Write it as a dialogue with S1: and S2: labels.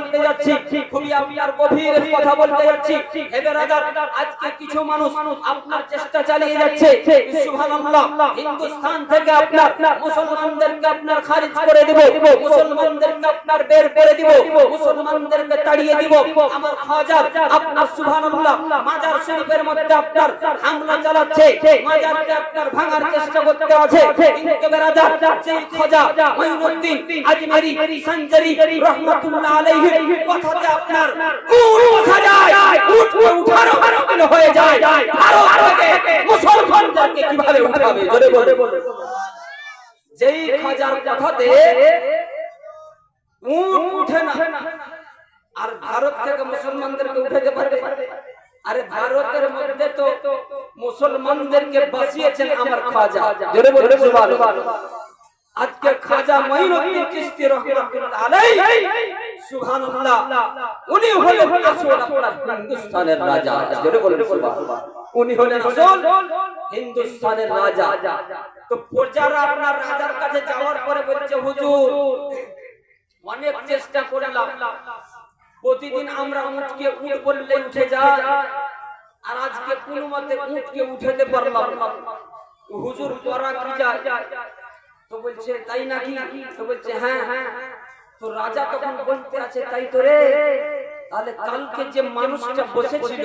S1: বলতে যাচ্ছি। খুবই আপনার গভীর কথা বলতে যাচ্ছি। হে বেরাদার আজকে কিছু মানুষ আপনার চেষ্টা চালিয়ে যাচ্ছে। সুবহানাল্লাহ হিন্দুস্তান থেকে আপনার মুসলমানদেরকে আপনার খারিজ করে দিব। মুসলমানদেরকে আপনার বের করে দিব। মুসলমানদেরকে তাড়িয়ে দিব। আমার খাজার আপনার সুবহানাল্লাহ, মাজার শরীফের মধ্যে আপনার হামলা চালাচ্ছে। মাজারকে আপনার ভাঙার চেষ্টা করতে আছে। কিন্তু বেরাদার সেই খাজা মাইনুদ্দিন আজমেরি সঞ্জরি রহমাতুল্লাহ আলাইহি কথাতে আপনার কোন বোঝা যায়। উঠবে উঠারো হারকিল হয়ে যায়। ভারত থেকে মুসলমানদেরকে কীভাবে উঠাবে? জোরে বলে যেই খাজার কথাতে উঠ উঠে না। আর ভারত থেকে মুসলমানদেরকে উঠাতে পারবে? আরে ভারতের মধ্যে তো মুসলমানদেরকে বাঁচিয়েছেন আমার খাজা। জোরে বলে সুবহানাল্লাহ। আজকে খাজা মাইনুদ্দিন চিশতি রাহমাতুল্লাহ আলাইহি। সুবহানাল্লাহ। উনি হলেন আসল আপনার হিন্দুস্তানের রাজা। জোরে বলেন সুবহানাল্লাহ। উনি হলেন আসল হিন্দুস্তানের রাজা। তো প্রজারা আপনার রাজার কাছে যাওয়ার পরে বলছে হুজুর অনেক চেষ্টা করলাম। প্রতিদিন আমরা উঠকে উঠ বললে উঠে যায় আর আজকে কোনো মতে উঠকে উঠাতে পারলাম হুজুর পরা কি যায়? তো বলছে তাই নাকি? তো বলছে হ্যাঁ হ্যাঁ। তো রাজা তখন বলতে আছে তাই তো রে তাহলে কালকে যে মানুষটা বসেছিল